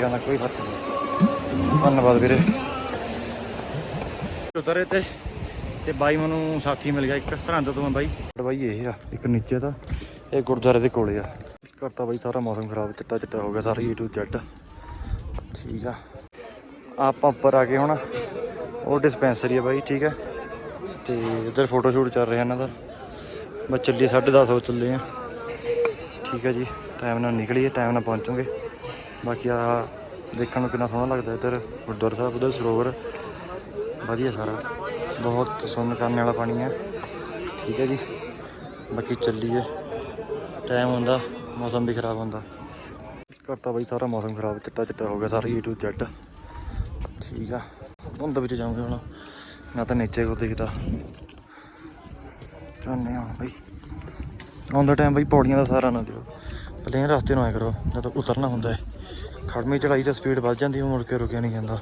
ਵੀਰਾਂ ਦਾ ਕੋਈ ਫ਼ਰਕ ਨਹੀਂ। ਧੰਨਵਾਦ ਵੀਰੇ। ਉਤਰੇ ਤੇ ਤੇ ਬਾਈ ਮੈਨੂੰ ਸਾਥੀ ਮਿਲ ਗਿਆ ਇੱਕ ਸਰਹੰਦ ਤੋਂ ਬਾਈ। ਬਾਈ ਇਹ ਆ ਇੱਕ ਨੀਚੇ ਦਾ ਇਹ ਗੁਰਦੁਆਰੇ ਦੇ ਕੋਲੇ ਆ। ਕਰਤਾ ਬਾਈ ਸਾਰਾ ਮੌਸਮ ਖਰਾਬ ਚਿੱਟਾ ਚਿੱਟਾ ਹੋ ਗਿਆ ਸਾਰਾ ਏ ਟੂ ਜ਼ੈਡ ਠੀਕ ਆ। ਆਪਾਂ ਉੱਪਰ ਆ ਗਏ ਹੁਣ ਉਹ ਡਿਸਪੈਂਸਰੀ ਆ ਬਾਈ ਠੀਕ ਹੈ ਤੇ ਇੱਧਰ ਫੋਟੋ ਸ਼ੂਟ ਚੱਲ ਰਿਹਾ ਇਹਨਾਂ ਦਾ। ਬਸ ਚੱਲੀਏ 10:30 ਹੋ ਚੱਲੇ ਆ। ਠੀਕ ਹੈ ਜੀ ਟਾਈਮ ਨਾਲ ਨਿਕਲੀਏ ਟਾਈਮ ਨਾਲ ਪਹੁੰਚੂਗੇ। ਬਾਕੀ ਆ ਦੇਖਣ ਨੂੰ ਕਿੰਨਾ ਸੋਹਣਾ ਲੱਗਦਾ ਇੱਧਰ, ਗੁਰਦੁਆਰਾ ਸਾਹਿਬ, ਉਧਰ ਸਰੋਵਰ। ਵਧੀਆ ਸਾਰਾ। ਬਹੁਤ ਸੁੰਨ ਕਰਨ ਵਾਲਾ ਪਾਣੀ ਹੈ। ਠੀਕ ਹੈ ਜੀ। ਬਾਕੀ ਚੱਲੀਏ। ਟਾਈਮ ਹੁੰਦਾ, ਮੌਸਮ ਵੀ ਖਰਾਬ ਹੁੰਦਾ। ਕਰਤਾ ਬਾਈ ਸਾਰਾ ਮੌਸਮ ਖਰਾਬ, ਚਿੱਟਾ ਚਿੱਟਾ ਹੋ ਗਿਆ, ਸਾਰਾ ਏ ਟੂ ਜ਼ੈਡ ਠੀਕ ਆ। ਧੁੰਦ ਵਿੱਚ ਜਾਵਾਂਗੇ ਹੁਣ। ਨਾ ਤਾਂ ਨੀਚੇ ਕੋ ਦਿਖਦਾ। ਚਾਹੁੰਦੇ ਹਾਂ ਬਈ। ਆਉਂਦਾ ਟਾਈਮ ਬਾਈ ਪੌੜੀਆਂ ਦਾ ਸਹਾਰਾ ਨਾ ਦਿਓ। ਪਲੇਨ ਰਸਤੇ ਨੂੰ ਆਇਆ ਕਰੋ, ਜਦੋਂ ਉਤਰਨਾ ਹੁੰਦਾ ਹੈ। ਖੜਮੀ ਚੜਾਈ ਤਾਂ ਸਪੀਡ ਵੱਧ ਜਾਂਦੀ ਮੁੜ ਕੇ ਰੁਕਿਆ ਨਹੀਂ ਜਾਂਦਾ।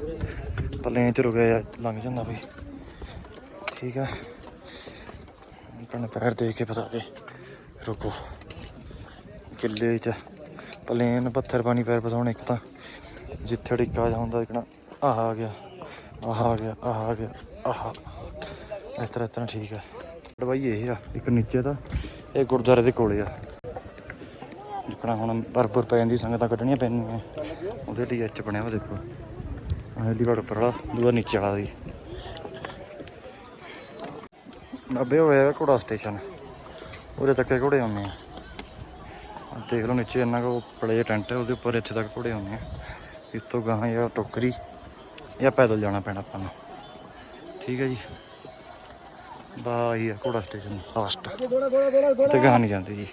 ਪਲੇਨ 'ਚ ਰੁਕਿਆ ਲੰਘ ਜਾਂਦਾ ਬਈ। ਠੀਕ ਆ। ਆਪਣੇ ਪੈਰ ਦੇਖ ਕੇ ਪਤਾ ਕੇ ਰੁਕੋ। ਕਿੱਲੇ 'ਚ ਪਲੇਨ ਪੱਥਰ ਪਾਣੀ ਪੈਰ ਫਸਾਉਣ ਇੱਕ ਤਾਂ। ਜਿੱਥੇ ਡਿੱਕਾ ਜਾਂਦਾ ਇਕਣਾ ਆਹ ਆ ਗਿਆ, ਆਹ ਆ ਗਿਆ, ਆਹ ਆ ਗਿਆ, ਆਹ। ਇਸ ਤਰ੍ਹਾਂ ਇਸ ਤਰ੍ਹਾਂ ਠੀਕ ਹੈ ਬਾਈ ਇਹ ਆ, ਇੱਕ ਨੀਚੇ ਦਾ, ਇਹ ਗੁਰਦੁਆਰੇ ਦੇ ਕੋਲੇ ਆ। ਜਿੱਕਣਾ ਹੁਣ ਬਰਬਰ ਪੈ ਜਾਂਦੀ, ਸੰਗਤਾਂ ਕੱਢਣੀਆਂ ਪੈਣੀਆਂ ਉਹਦੇ ਲਈ ਐਚ ਬਣਿਆ ਵਾ ਦੇਖੋ। ਆਹ ਉੱਪਰ ਵਾਲਾ, ਦੂਆ ਨੀਚੇ ਵਾਲਾ ਦੀ ਨੱਬੇ ਹੋਇਆ ਘੋੜਾ ਸਟੇਸ਼ਨ। ਉਹਦੇ ਤੱਕ ਘੋੜੇ ਆਉਂਦੇ ਆ। ਦੇਖ ਲਓ ਨੀਚੇ ਇੰਨਾ ਕੋ ਪਲੇ ਟੈਂਟ ਹੈ ਉਹਦੇ ਉੱਪਰ ਇੱਥੇ ਤੱਕ ਘੋੜੇ ਆਉਂਦੇ ਆ। ਇਸ ਤੋਂ ਗਾਹਾਂ ਜਾਂ ਟੋਕਰੀ ਜਾਂ ਪੈਦਲ ਜਾਣਾ ਪੈਣਾ ਆਪਾਂ ਨੂੰ। ਠੀਕ ਹੈ ਜੀ। ਬਾਈ ਘੋੜਾ ਸਟੇਸ਼ਨ ਲਾਸਟ ਤੇ ਗਾਹਾਂ ਨਹੀਂ ਜਾਂਦੇ ਜੀ।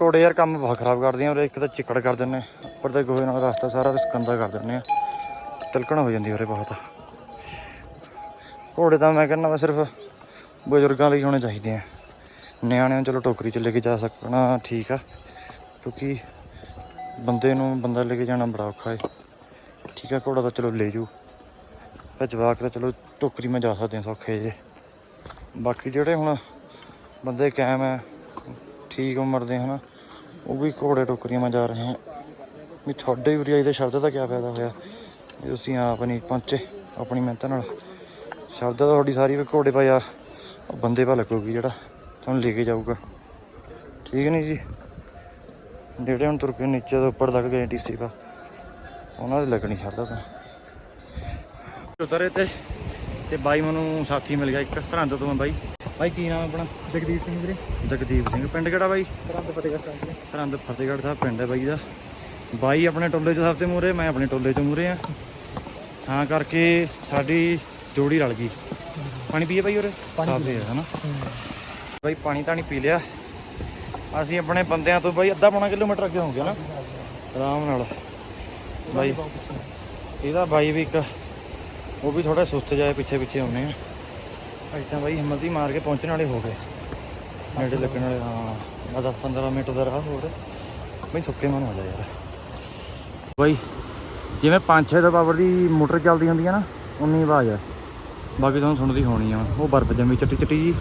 ਘੋੜੇ ਯਾਰ ਕੰਮ ਬਹੁਤ ਖਰਾਬ ਕਰਦੇ ਆ ਉਰੇ ਇੱਕ ਤਾਂ ਚਿੱਕੜ ਕਰ ਦਿੰਦੇ, ਉੱਪਰ ਤੇ ਗੋਹੇ ਨਾਲ ਰਸਤਾ ਸਾਰਾ ਗੰਦਾ ਕਰ ਦਿੰਦੇ ਆ। ਤਿਲਕਣ ਹੋ ਜਾਂਦੀ ਉਰੇ ਬਹੁਤ। ਘੋੜੇ ਤਾਂ ਮੈਂ ਕਹਿੰਦਾ ਵਾ ਸਿਰਫ ਬਜ਼ੁਰਗਾਂ ਲਈ ਹੋਣੇ ਚਾਹੀਦੇ ਆ। ਨਿਆਣਿਆਂ ਨੂੰ ਚਲੋ ਟੋਕਰੀ 'ਚ ਲੈ ਕੇ ਜਾ ਸਕਣਾ, ਠੀਕ ਆ, ਕਿਉਂਕਿ ਬੰਦੇ ਨੂੰ ਬੰਦਾ ਲੈ ਕੇ ਜਾਣਾ ਬੜਾ ਔਖਾ ਹੈ ਠੀਕ ਆ, ਘੋੜਾ ਤਾਂ ਚਲੋ ਲੈ ਜੂ। ਪਰ ਜਵਾਕ ਤਾਂ ਚਲੋ ਟੋਕਰੀ ਮੈਂ ਜਾ ਸਕਦੇ ਹਾਂ ਸੌਖੇ ਜੇ। ਬਾਕੀ ਜਿਹੜੇ ਹੁਣ ਬੰਦੇ ਕਾਇਮ ਹੈ ਠੀਕ ਉਮਰ ਦੇ ਹਨਾ ਉਹ ਵੀ ਘੋੜੇ ਟੋਕਰੀਆਂ ਮੈਂ ਜਾ ਰਹੇ ਹਨ ਵੀ ਤੁਹਾਡੇ ਵੀ ਆਈ ਦੇ ਸ਼ਬਦ ਦਾ ਕੀ ਫਾਇਦਾ ਹੋਇਆ? ਜੇ ਤੁਸੀਂ ਆਪ ਨਹੀਂ ਪਹੁੰਚੇ ਆਪਣੀ ਮਿਹਨਤ ਨਾਲ। ਸ਼ਬਦ ਤਾਂ ਤੁਹਾਡੀ ਸਾਰੀ ਵੀ ਘੋੜੇ ਪਾਇਆ ਬੰਦੇ ਪਾ ਲੱਗੂਗੀ ਜਿਹੜਾ ਤੁਹਾਨੂੰ ਲੈ ਕੇ ਜਾਊਗਾ। ਠੀਕ ਨਹੀਂ ਜੀ? ਜਿਹੜੇ ਹੁਣ ਤੁਰ ਕੇ ਨੀਚੇ ਤੋਂ ਉੱਪਰ ਲੱਗ ਗਏ ਡੀਸੀ ਪਾ, ਉਹਨਾਂ ਦੇ ਲੱਗਣੀ ਸ਼ਬਦ ਤਾਂ। ਉਤਰੇ ਤੇ ਤੇ ਬਾਈ ਮੈਨੂੰ ਸਾਥੀ ਮਿਲ ਗਿਆ ਇੱਕ, ਸਰਹੰਦ ਤੋਂ ਆ ਬਾਈ। ਬਾਈ ਕੀ ਨਾਮ ਆਪਣਾ? ਜਗਦੀਪ ਸਿੰਘ ਵੀਰੇ। ਜਗਦੀਪ ਸਿੰਘ। ਪਿੰਡ ਕਿਹੜਾ ਬਾਈ? ਸਰਹੰਦ ਫਤਿਹਗੜ੍ਹ ਸਾਹਿਬ ਦੇ ਸਰਹੰਦ ਫਤਿਹਗੜ੍ਹ ਸਾਹਿਬ ਪਿੰਡ ਹੈ ਬਾਈ ਦਾ। ਬਾਈ ਆਪਣੇ ਟੋਲੇ 'ਚ ਸਭ ਤੋਂ ਮੂਰੇ ਮੈਂ ਆਪਣੇ ਟੋਲੇ 'ਚ ਮੂਰੇ ਆ ਤਾਂ ਕਰਕੇ ਸਾਡੀ ਜੋੜੀ ਰਲ ਗਈ। ਪਾਣੀ ਪੀਏ ਬਾਈ ਉਰੇ? ਪਾਣੀ ਸਾਫ਼ ਹੈ ਹਨਾ? ਬਾਈ ਪਾਣੀ ਤਾਂ ਨਹੀਂ ਪੀ ਲਿਆ। ਅਸੀਂ ਆਪਣੇ ਬੰਦਿਆਂ ਤੋਂ ਬਾਈ ਅੱਧਾ ਪੌਣਾ ਕਿਲੋਮੀਟਰ ਅੱਗੇ ਹੋਗੇ ਨਾ ਆਰਾਮ ਨਾਲ। ਬਾਈ। ਇਹਦਾ ਬਾਈ ਵੀ ਇੱਕ ਉਹ ਵੀ ਥੋੜਾ ਸੁਸਤ ਜਾਏ ਪਿੱਛੇ ਪਿੱਛੇ ਆਉਨੇ ਆ। ਅਸੀਂ ਤਾਂ ਬਾਈ ਹਿੰਮਤ ਹੀ ਮਾਰ ਕੇ ਪਹੁੰਚਣ ਵਾਲੇ ਹੋ ਗਏ। ਨੇੜੇ ਲੱਗਣ ਵਾਲੇ, ਹਾਂ 10 15 ਮਿੰਟ ਦਾ ਰਾਹ ਹੋਰ। ਬਈ ਸੁੱਕੇ ਮਨ ਹੋ ਜਾ ਯਾਰ। ਬਾਈ, ਜਿਵੇਂ 5-6 ਦਾ ਪਾਵਰ ਦੀ ਮੋਟਰ ਚੱਲਦੀ ਹੁੰਦੀ ਆ ਨਾ, ਉਨੀ ਆਵਾਜ਼ ਆ। ਬਾਕੀ ਤੁਹਾਨੂੰ ਸੁਣਦੀ ਹੋਣੀ ਆ ਉਹ ਬਰਫ਼ ਜੰਮੀ ਚੱਟੀ ਚੱਟੀ ਜੀ,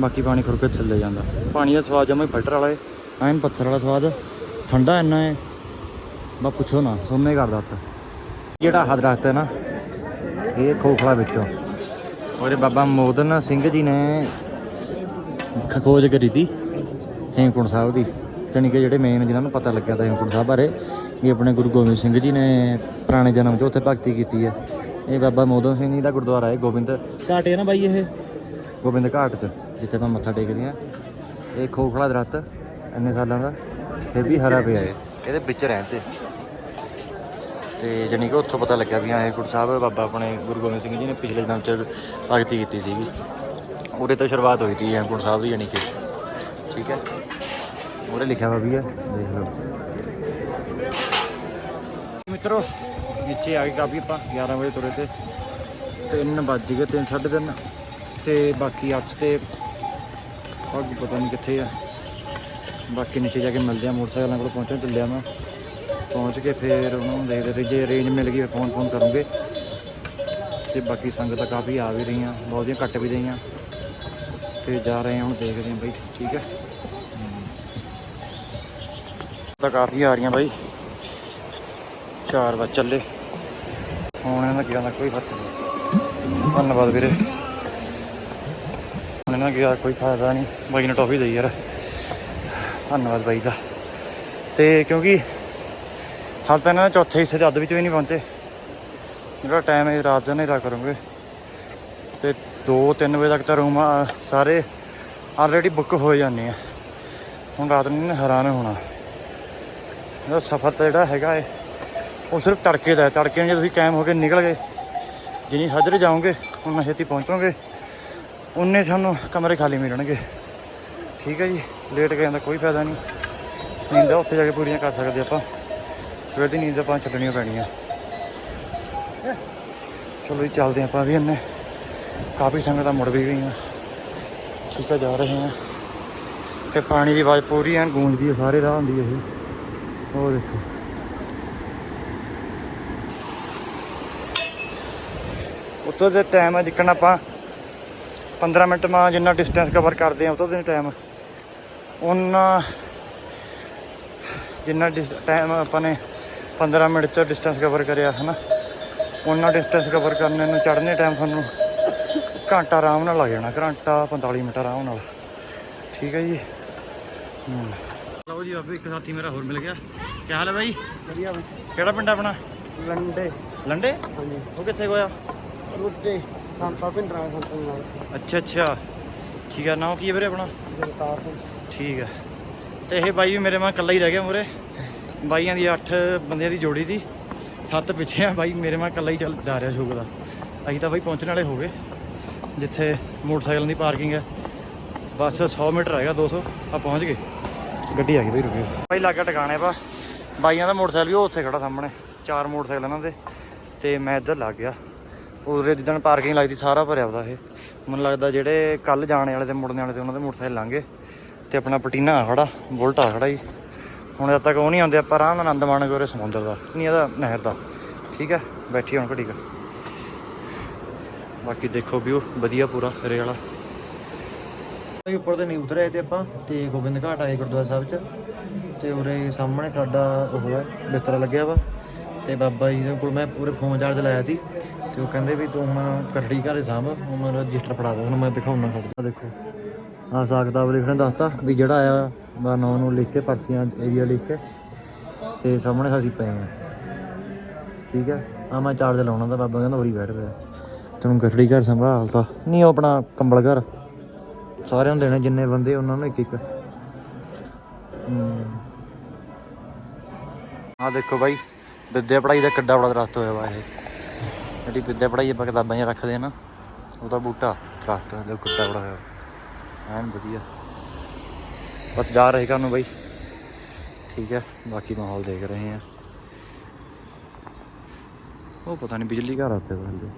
ਬਾਕੀ ਪਾਣੀ ਖੁਰ ਕੇ ਥੱਲੇ ਜਾਂਦਾ। ਪਾਣੀ ਦਾ ਸਵਾਦ ਜਮਾ ਫਿਲਟਰ ਵਾਲਾ ਐਨ ਪੱਥਰ ਵਾਲਾ ਸਵਾਦ। ਠੰਡਾ ਇੰਨਾ ਹੈ ਬਾ ਪੁੱਛੋ ਨਾ ਸੋਨੇ ਕਰਦਾ ਉੱਥੇ ਜਿਹੜਾ ਹੱਦ ਦਰਖਤ ਹੈ ਨਾ, ਇਹ ਖੋਖਲਾ ਵਿੱਚੋਂ। ਉਹਦੇ ਬਾਬਾ ਮੋਦਨ ਸਿੰਘ ਜੀ ਨੇ ਖੋਜ ਕਰੀ ਤੀ ਹੇਮਕੁੰਟ ਸਾਹਿਬ ਦੀ। ਜਾਣੀ ਕਿ ਜਿਹੜੇ ਮੇਨ ਜਿਨ੍ਹਾਂ ਨੂੰ ਪਤਾ ਲੱਗਿਆ ਤਾਂ ਹੇਮਕੁੰਟ ਸਾਹਿਬ ਬਾਰੇ ਵੀ ਆਪਣੇ ਗੁਰੂ ਗੋਬਿੰਦ ਸਿੰਘ ਜੀ ਨੇ ਪੁਰਾਣੇ ਜਨਮ 'ਚ ਉੱਥੇ ਭਗਤੀ ਕੀਤੀ ਹੈ। ਇਹ ਬਾਬਾ ਮੋਦਨ ਸਿੰਘ ਜੀ ਦਾ ਗੁਰਦੁਆਰਾ ਹੈ ਗੋਬਿੰਦ ਘਾਟ ਹੈ ਨਾ ਬਾਈ ਇਹ? ਗੋਬਿੰਦ ਘਾਟ 'ਚ ਜਿੱਥੇ ਆਪਾਂ ਮੱਥਾ ਟੇਕਦੇ ਆ ਇਹ ਖੋਖਲਾ ਦਰਖਤ ਇੰਨੇ ਸਾਲਾਂ ਦਾ ਫਿਰ ਵੀ ਹਰਾ ਪਿਆ ਹੈ। ਇਹਦੇ ਵਿੱਚ ਰਹਿੰਦੇ ਤੇ ਜਾਣੀ ਕਿ ਉੱਥੋਂ ਪਤਾ ਲੱਗਿਆ ਵੀ ਆਏ ਗੁਰੂ ਸਾਹਿਬ ਬਾਬਾ ਆਪਣੇ ਗੁਰੂ ਗੋਬਿੰਦ ਸਿੰਘ ਜੀ ਨੇ ਪਿਛਲੇ ਜਨਮ 'ਚ ਭਗਤੀ ਕੀਤੀ ਸੀਗੀ। ਉਹਦੇ ਤੋਂ ਸ਼ੁਰੂਆਤ ਹੋਈ ਸੀ ਹੇਮਕੁੰਟ ਸਾਹਿਬ ਦੀ ਜਾਣੀ ਕਿ। ਠੀਕ ਹੈ? ਉਹਦੇ ਲਿਖਿਆ ਵਾ ਵੀ ਹੈ, ਦੇਖ ਲਓ। ਮਿੱਤਰੋ ਨੀਚੇ ਆ ਗਏ ਕਾਫੀ ਆਪਾਂ 11 ਵਜੇ ਤੁਰੇ ਤੇ। 3 ਵੱਜ ਗਏ 3 3:30 ਤੇ ਬਾਕੀ ਅੱਜ ਤੇ ਅੱਗ ਪਤਾ ਨਹੀਂ ਕਿੱਥੇ ਆ। ਬਾਕੀ ਨੀਚੇ ਜਾ ਕੇ ਮਿਲਦੇ ਆ, ਮੋਟਰਸਾਈਕਲਾਂ ਕੋਲ ਪਹੁੰਚਣ ਚੱਲਿਆ ਮੈਂ। ਪਹੁੰਚ ਕੇ ਫਿਰ ਉਹਨੂੰ ਦੇਖਦੇ ਰਹੇ। ਜੇ ਰੇਂਜ ਮਿਲ ਗਈ ਫੋਨ ਫੋਨ ਕਰੂੰਗੇ। ਤੇ ਬਾਕੀ ਸੰਗਤਾਂ ਕਾਫੀ ਆ ਵੀ ਰਹੀਆਂ ਬਹੁਤੀਆਂ ਘੱਟ ਵੀ ਰਹੀਆਂ। ਤੇ ਜਾ ਰਹੇ ਹਾਂ ਹੁਣ ਦੇਖਦੇ ਹਾਂ ਬਾਈ, ਠੀਕ ਹੈ? ਤਾਂ ਕਾਫੀ ਆ ਰਹੀਆਂ ਬਾਈ। 4 ਵਜੇ ਚੱਲੇ। ਹੁਣ ਇਹਨਾਂ ਗਿਆ ਦਾ ਕੋਈ ਫ਼ਰਕ ਨਹੀਂ। ਧੰਨਵਾਦ ਵੀਰੇ। ਹੁਣ ਇਹਨਾਂ ਗਿਆ ਕੋਈ ਫਾਇਦਾ ਨਹੀਂ। ਬਾਈ ਨੇ ਟੌਫੀ ਦੇਈ ਯਾਰ। ਧੰਨਵਾਦ ਬਾਈ ਦਾ। ਤੇ ਕਿਉਂਕਿ ਹਾਲ ਤਾਂ ਇਹਨਾਂ ਦਾ ਚੌਥੇ ਹਿੱਸੇ ਦੇ ਅੱਧ ਵਿੱਚ ਵੀ ਨਹੀਂ ਪਹੁੰਚੇ। ਜਿਹੜਾ ਟਾਈਮ ਹੈ ਰਾਤ ਦਾ ਹਨੇਰਾ ਕਰੂੰਗੇ। ਤੇ 2-3 ਵਜੇ ਤੱਕ ਤਾਂ ਰੂਮ ਸਾਰੇ ਆਲਰੇਡੀ ਬੁੱਕ ਹੋ ਜਾਂਦੇ ਆ। ਹੁਣ ਰਾਤ ਨੂੰ ਹੈਰਾਨ ਹੋਣਾ। ਇਹਦਾ ਸਫ਼ਰ ਤਾਂ ਜਿਹੜਾ ਹੈਗਾ ਏ, ਉਹ ਸਿਰਫ ਤੜਕੇ ਦਾ ਹੈ। ਤੜਕੇ ਜੇ ਤੁਸੀਂ ਕਾਇਮ ਹੋ ਕੇ ਨਿਕਲ ਗਏ, ਜਿੰਨੀ ਸਾਜਰੇ ਜਾਓਗੇ ਉਨਾ ਛੇਤੀ ਪਹੁੰਚੋਗੇ, ਉਨੇ ਤੁਹਾਨੂੰ ਕਮਰੇ ਖਾਲੀ ਮਿਲਣਗੇ। ਠੀਕ ਹੈ ਜੀ ਲੇਟ ਗਏ ਦਾ ਕੋਈ ਫਾਇਦਾ ਨਹੀਂ। ਨੀਂਦਾਂ ਉੱਥੇ ਜਾ ਕੇ ਪੂਰੀਆਂ ਕਰ ਸਕਦੇ ਆਪਾਂ। ਸਵੇਰ ਦੀ ਨੀਂਦ ਆਪਾਂ ਛੱਡਣੀਆਂ ਪੈਣੀਆਂ। ਚਲੋ ਜੀ, ਚੱਲਦੇ ਆਪਾਂ ਵੀ ਇੰਨੇ। ਕਾਫੀ ਸੰਗਤਾਂ ਮੁੜ ਵੀ ਗਈਆਂ। ਠੀਕ ਆ, ਜਾ ਰਹੇ ਹਾਂ। ਤੇ ਪਾਣੀ ਦੀ ਆਵਾਜ਼ ਪੂਰੀ ਐਨ ਗੂੰਜਦੀ ਹੈ ਸਾਰੇ ਰਾਹ ਹੁੰਦੀ ਹੈ ਇਹ। ਉਹ ਦੇਖੋ। ਉੱਤੋਂ ਦੇ ਟਾਈਮ ਹੈ ਜਿੱਕਣ ਆਪਾਂ 15 ਮਿੰਟ ਮਾ ਜਿੰਨਾ ਡਿਸਟੈਂਸ ਕਵਰ ਕਰਦੇ ਆ ਉਤੋਂ ਦੇ ਟਾਈਮ ਉਹਨਾਂ ਜਿੰਨਾ ਟਾਈਮ ਆਪਾਂ ਨੇ 15 ਮਿੰਟ ਚ ਡਿਸਟੈਂਸ ਕਵਰ ਕਰਿਆ ਹਨਾ? ਉਹਨਾਂ ਡਿਸਟੈਂਸ ਕਵਰ ਕਰਨੇ ਨੂੰ ਚੜ੍ਹਨੇ ਟਾਈਮ ਤੁਹਾਨੂੰ ਘੰਟਾ ਆਰਾਮ ਨਾਲ ਲੱਗ ਜਾਣਾ ਘੰਟਾ 45 ਮਿੰਟ ਆਰਾਮ ਨਾਲ। ਠੀਕ ਹੈ ਜੀ? ਹੂੰ। ਲਓ ਜੀ ਬਾਬੇ ਇੱਕ ਸਾਥੀ ਮੇਰਾ ਹੋਰ ਮਿਲ ਗਿਆ। ਕੀ ਹਾਲ ਹੈ ਬਾਈ? ਵਧੀਆ ਬਈ। ਕਿਹੜਾ ਪਿੰਡ ਆਪਣਾ? ਲੰਡੇ। ਲੰਡੇ? ਹਾਂਜੀ। ਉਹ ਕਿੱਥੇ ਗੋਇਆ? ਰੁੱਟੇ ਸੰਤਾ ਪਿੰਡਰਾ ਸੰਤਾ ਨਾਲ। ਅੱਛਾ ਅੱਛਾ। ਠੀਕ ਹੈ ਨਾਮ ਕੀ ਹੈ ਵੀਰੇ ਆਪਣਾ? ਜਗਤਾਰ ਸਿੰਘ। ਠੀਕ ਹੈ। ਤੇ ਇਹ ਬਾਈ ਵੀ ਮੇਰੇ ਮਾਂ ਇਕੱਲਾ ਹੀ ਰਹਿ ਗਿਆ ਮੂਰੇ ਬਾਈਆਂ ਦੀ 8 ਬੰਦਿਆਂ ਦੀ ਜੋੜੀ ਦੀ, ਸੱਤ ਪਿੱਛੇ ਆ ਬਾਈ, ਮੇਰੇ ਮੈਂ ਇਕੱਲਾ ਹੀ ਚੱਲ ਜਾ ਰਿਹਾ ਸ਼ੁਕ ਦਾ। ਅਸੀਂ ਤਾਂ ਬਾਈ ਪਹੁੰਚਣ ਵਾਲੇ ਹੋ ਗਏ, ਜਿੱਥੇ ਮੋਟਰਸਾਈਕਲ ਦੀ ਪਾਰਕਿੰਗ ਹੈ। ਬਸ 100 ਮੀਟਰ ਹੈਗਾ 200 ਆ ਪਹੁੰਚ ਗਏ। ਗੱਡੀ ਆ ਗਈ ਬਈ ਰੁਕਿਓ ਬਾਈ ਲਾਗੇ ਟਿਕਾਣੇ ਪਾ ਬਾਈਆਂ ਦਾ ਮੋਟਰਸਾਈਕਲ ਵੀ ਉਹ ਉੱਥੇ ਖੜਾ ਸਾਹਮਣੇ, ਚਾਰ ਮੋਟਰਸਾਈਕਲ ਇਹਨਾਂ ਦੇ। ਤੇ ਮੈਂ ਇੱਧਰ ਲੱਗ ਗਿਆ। ਉਰੇ ਜਿੱਦਣ ਪਾਰਕਿੰਗ ਲੱਗਦੀ, ਸਾਰਾ ਭਰਿਆ ਉਹਦਾ ਇਹ। ਮੈਨੂੰ ਲੱਗਦਾ ਜਿਹੜੇ ਕੱਲ ਜਾਣੇ ਵਾਲੇ ਤੇ ਮੁੜਨੇ ਵਾਲੇ ਤੇ ਉਹਨਾਂ ਦੇ ਮੋਟਰਸਾਈਕਲ ਲੰਘੇ ਤੇ ਆਪਣਾ ਪਟੀਨਾ ਆ ਖੜਾ, ਬੁਲਟ ਆ ਖੜਾ ਜੀ। ਹੁਣ ਜਦ ਤੱਕ ਉਹ ਨਹੀਂ ਆਉਂਦੇ ਆਪਾਂ ਆਰਾਮ ਨਾਲ ਆਨੰਦ ਮਾਣਾਂਗੇ ਉਰੇ ਸਮੁੰਦਰ ਦਾ ਨਹੀਂ ਇਹਦਾ ਨਹਿਰ ਦਾ। ਠੀਕ ਹੈ? ਬੈਠੀ ਹੁਣ ਘੜੀ ਕੁ। ਬਾਕੀ ਦੇਖੋ ਵਿਊ ਵਧੀਆ ਪੂਰਾ ਸਿਰੇ ਵਾਲਾ। ਅਸੀਂ ਉੱਪਰ ਤੇ ਨਹੀਂ ਉਤਰੇ ਤੇ ਆਪਾਂ ਤੇ ਗੋਬਿੰਦ ਘਾਟ ਆਏ ਗੁਰਦੁਆਰਾ ਸਾਹਿਬ ਚ। ਤੇ ਉਰੇ ਸਾਹਮਣੇ ਸਾਡਾ ਉਹ ਹੈ ਬਿਸਤਰਾ ਲੱਗਿਆ ਵਾ। ਤੇ ਬਾਬਾ ਜੀ ਦੇ ਕੋਲ ਮੈਂ ਪੂਰੇ ਫੋਨ ਚਾਰਜ ਲਾਇਆ ਸੀ। ਤੇ ਉਹ ਕਹਿੰਦੇ ਵੀ ਤੂੰ ਹੁਣ ਕਠੜੀ ਘਰੇ ਸਾਂਭ ਹੁਣ ਰਜਿਸਟਰ ਫੜਾ ਦੇ ਹੁਣ ਮੈਂ ਦਿਖਾਉਣਾ ਖੜਦਾ ਦੇਖੋ। ਆ ਸਾਖਤਾਬ ਲਿਖਣਾ ਦੱਸਤਾ ਵੀ ਜਿਹੜਾ ਆਇਆ ਬਾ ਨਾਂ ਨੂੰ ਲਿਖ ਕੇ ਪਰਚੀਆਂ ਏਰੀਆ ਲਿਖ ਕੇ ਤੇ ਸਾਹਮਣੇ ਅਸੀਂ ਪਏ ਆ। ਠੀਕ ਹੈ ਆ ਮੈਂ ਚਾਰਜ ਲਾਉਣਾ ਤਾਂ ਬਾਬਾ ਕਹਿੰਦਾ ਉਰੀ ਬੈਠ ਪਿਆ ਤੈਨੂੰ ਗੱਡੀ ਘਰ ਸੰਭਾਲਤਾ ਨਹੀਂ, ਉਹ ਆਪਣਾ ਕੰਬਲ ਘਰ। ਸਾਰਿਆਂ ਨੂੰ ਦੇਣੇ, ਜਿੰਨੇ ਬੰਦੇ ਉਹਨਾਂ ਨੂੰ ਇੱਕ ਇੱਕ। ਆ ਦੇਖੋ ਬਾਈ, ਵਿਦਿਆ ਪੜਾਈ ਦਾ ਕਿੱਡਾ ਬੜਾ ਦਰਖਤ ਹੋਇਆ ਵਾ ਇਹ। ਜਿਹੜੀ ਵਿੱਦਿਆ ਪੜਾਈ ਆਪਾਂ ਕਿਤਾਬਾਂ 'ਚ ਰੱਖਦੇ ਆ ਨਾ ਉਹਦਾ ਬੂਟਾ ਦਰਖਤ ਦਾ ਕਿੱਡਾ ਬੜਾ ਹੋਇਆ ਐਨ ਵਧੀਆ। ਬਸ ਜਾ ਰਹੇ ਘਰ ਨੂੰ ਬਾਈ? ਠੀਕ ਹੈ ਬਾਕੀ ਮਾਹੌਲ ਦੇਖ ਰਹੇ ਆ। ਉਹ ਪਤਾ ਨਹੀਂ ਬਿਜਲੀ ਘਰ ਆਤੇ ਬੰਦੇ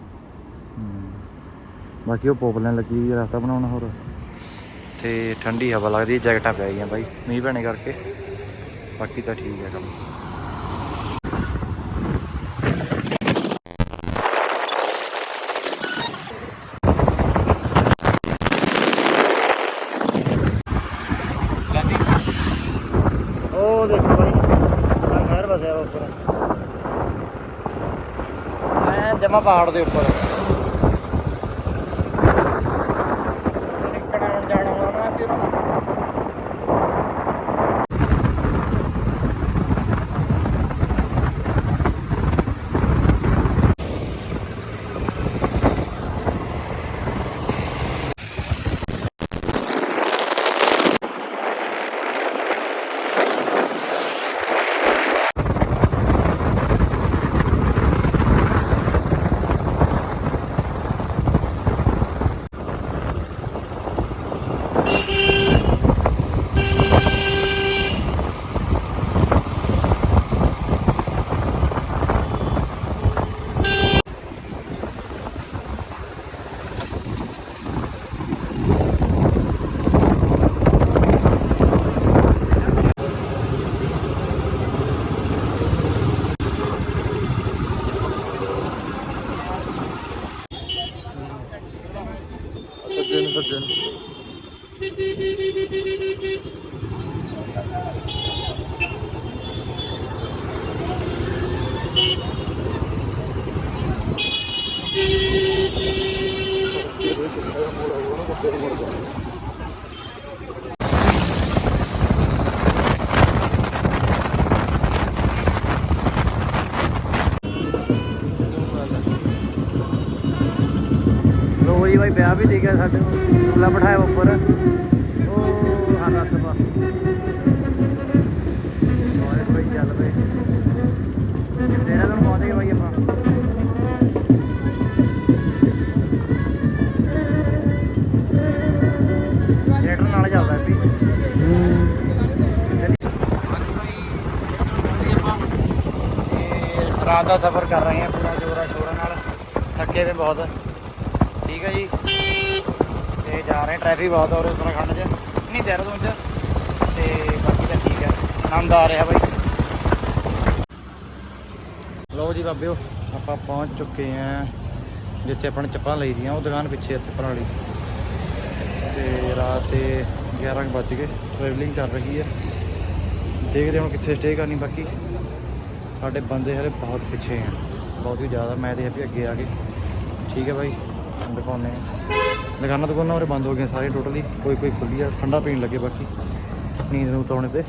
ਬਾਕੀ ਉਹ ਪੋਪਲੈਨ ਲੱਗੀ ਹੋਈ ਰਸਤਾ ਬਣਾਉਣਾ ਹੋਰ। ਤੇ ਠੰਡੀ ਹਵਾ ਲੱਗਦੀ ਜੈਕਟਾਂ ਪੈ ਗਈਆਂ ਬਾਈ, ਮੀਂਹ ਪੈਣੇ ਕਰਕੇ। ਬਾਕੀ ਤਾਂ ਠੀਕ ਹੈ ਕੰਮ ਉਹ ਦੇਖੋ ਬਾਈ ਆ ਸ਼ਹਿਰ ਵਸਿਆ ਵਾ ਉੱਪਰ ਐ ਜਮਾ ਪਹਾੜ ਦੇ ਉੱਪਰ ਨਿਕਣਾ ਹੁਣ ਜਾਣਾ ਹੋਣਾ ਨਾ ਫਿਰ ਸੱਜਣ ਸੱਜਣ ਲੋ ਜੀ ਭਾਈ ਵਿਆਹ ਵੀ ਠੀਕ ਹੈ ਸਾਡੇ ਚੂਲਾ ਬਿਠਾਇਆ ਉੱਪਰ। ਉਹ ਹਾਂ ਰੱਤ ਪਾ। ਵਾਹ ਭਾਈ ਚੱਲ ਪਏ ਤੇਰਾ ਨੂੰ ਪਹੁੰਚ ਗਏ ਭਾਈ ਆਪਾਂ। ਨਾਲ ਚੱਲਦਾ ਰਾਤ ਦਾ ਸਫ਼ਰ ਕਰ ਰਹੇ ਹਾਂ ਪੂਰਾ ਜੋਰਾ ਸ਼ੋਰਾਂ ਨਾਲ। ਥੱਕੇ ਵੀ ਬਹੁਤ। ਠੀਕ ਹੈ ਜੀ। ਤੇ ਜਾ ਰਹੇ ਟ੍ਰੈਫਿਕ ਬਹੁਤ ਹੋ ਰਿਹਾ ਉੱਤਰਾਖੰਡ 'ਚ। ਨਹੀਂ, ਦੇਹਰਾਦੂਨ 'ਚ। ਤੇ ਬਾਕੀ ਤਾਂ ਠੀਕ ਹੈ ਆਨੰਦ ਆ ਰਿਹਾ ਬਾਈ। ਲਓ ਜੀ ਬਾਬਿਓ, ਆਪਾਂ ਪਹੁੰਚ ਚੁੱਕੇ ਆਂ ਜਿੱਥੇ ਆਪਾਂ ਨੇ ਚੱਪਲਾਂ ਲਈ ਦੀਆਂ, ਉਹ ਦੁਕਾਨ ਪਿੱਛੇ ਇੱਥੇ ਪਰਾਲੀ ਵਾਲੀ। ਤੇ ਰਾਤ ਦੇ 11 ਕੁ ਵੱਜ ਗਏ ਟਰੈਵਲਿੰਗ ਚੱਲ ਰਹੀ ਹੈ ਦੇਖਦੇ ਹਾਂ ਹੁਣ ਕਿੱਥੇ ਸਟੇ ਕਰਨੀ ਬਾਕੀ। ਸਾਡੇ ਬੰਦੇ ਹਲੇ ਬਹੁਤ ਪਿੱਛੇ ਆ। ਬਹੁਤ ਹੀ ਜ਼ਿਆਦਾ, ਮੈਂ ਤੇ ਵੀ ਅੱਗੇ ਆ ਗਏ। ਠੀਕ ਹੈ ਬਾਈ। ਦਿਖਾਉਂਦੇ ਆ ਦੁਕਾਨਾਂ ਦੁਕਾਨਾਂ ਉਰੇ ਬੰਦ ਹੋ ਗਈਆਂ ਸਾਰੇ ਟੋਟਲੀ ਕੋਈ ਕੋਈ ਖੁੱਲੀ ਆ, ਠੰਡਾ ਪੀਣ ਲੱਗੇ ਬਾਕੀ। ਨੀਂਦ ਨੂੰ ਉਤਾਉਣੇ ਤੇ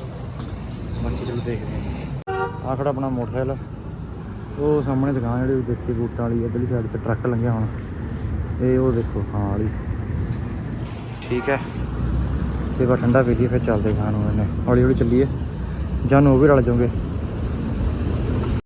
ਬਾਕੀ ਚਲੋ ਦੇਖਦੇ ਆ ਆਹ ਖੜਾ ਆਪਣਾ ਮੋਟਰਸਾਈਕਲ। ਉਹ ਸਾਹਮਣੇ ਦੁਕਾਨ ਜਿਹੜੀ ਦੇਖੀ, ਬੂਟਾਂ ਵਾਲੀ, ਇੱਧਰਲੀ ਸਾਈਡ ਤੇ ਟਰੱਕ ਲੰਘਿਆ ਹੁਣ। ਇਹ ਉਹ ਦੇਖੋ ਹਾਂ ਵਾਲੀ। ਠੀਕ ਹੈ। ਤੇ ਬਾ ਠੰਡਾ ਪੀ ਲਈ ਫਿਰ ਚੱਲਦੇ ਖਾਣ ਨੂੰ ਇਹਨੇ। ਹੌਲੀ ਹੌਲੀ ਚੱਲੀਏ। ਜਾਨੂੰ ਉਹ ਵੀ ਰਲ ਜਾਓਗੇ।